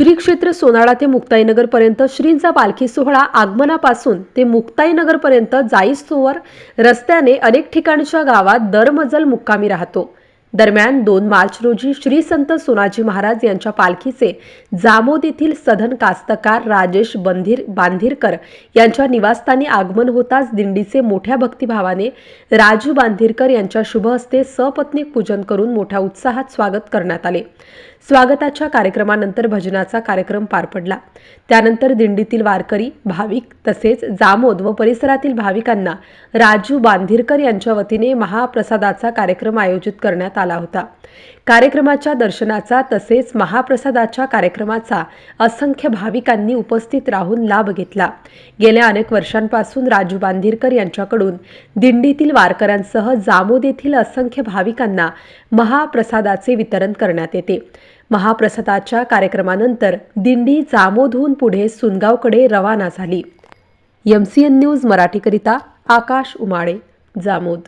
श्री क्षेत्र सोनाळा ते मुक्ताईनगरपर्यंत श्रींचा पालखी सोहळा आगमनापासून ते मुक्ताईनगरपर्यंत जाईस्तोवर रस्त्याने अनेक ठिकाणच्या गावात दरमजल मुक्कामी राहतो. दरम्यान दोन मार्च रोजी श्री संत सोनाजी महाराज यांच्या पालखीचे जामोद येथील सधन कास्तकार राजेश बंधीर बांधीरकर यांच्या निवासस्थानी आगमन होताच दिंडीचे मोठ्या भक्तिभावाने राजू बांधीरकर यांच्या शुभ हस्ते सपत्नीक पूजन करून मोठ्या उत्साहात स्वागत करण्यात आले. स्वागताच्या कार्यक्रमानंतर भजनाचा कार्यक्रम पार पडला. त्यानंतर दिंडीतील वारकरी भाविक तसेच जामोद व परिसरातील भाविकांना राजू बांधीरकर यांच्या वतीने महाप्रसादाचा कार्यक्रम आयोजित करण्यात आला होता. कार्यक्रमाच्या दर्शनाचा तसेच महाप्रसादाच्या कार्यक्रमाचा असंख्य भाविकांनी उपस्थित राहून लाभ घेतला. गेल्या अनेक वर्षांपासून राजू बांधीरकर यांच्याकडून दिंडीतील वारकऱ्यांसह जामोद येथील असंख्य भाविकांना महाप्रसादाचे वितरण करण्यात येते. महाप्रसादाच्या कार्यक्रमानंतर दिंडी जामोदहून पुढे सुनगावकडे रवाना झाली. एम सी एन न्यूज मराठीकरिता आकाश उमाळे जामोद.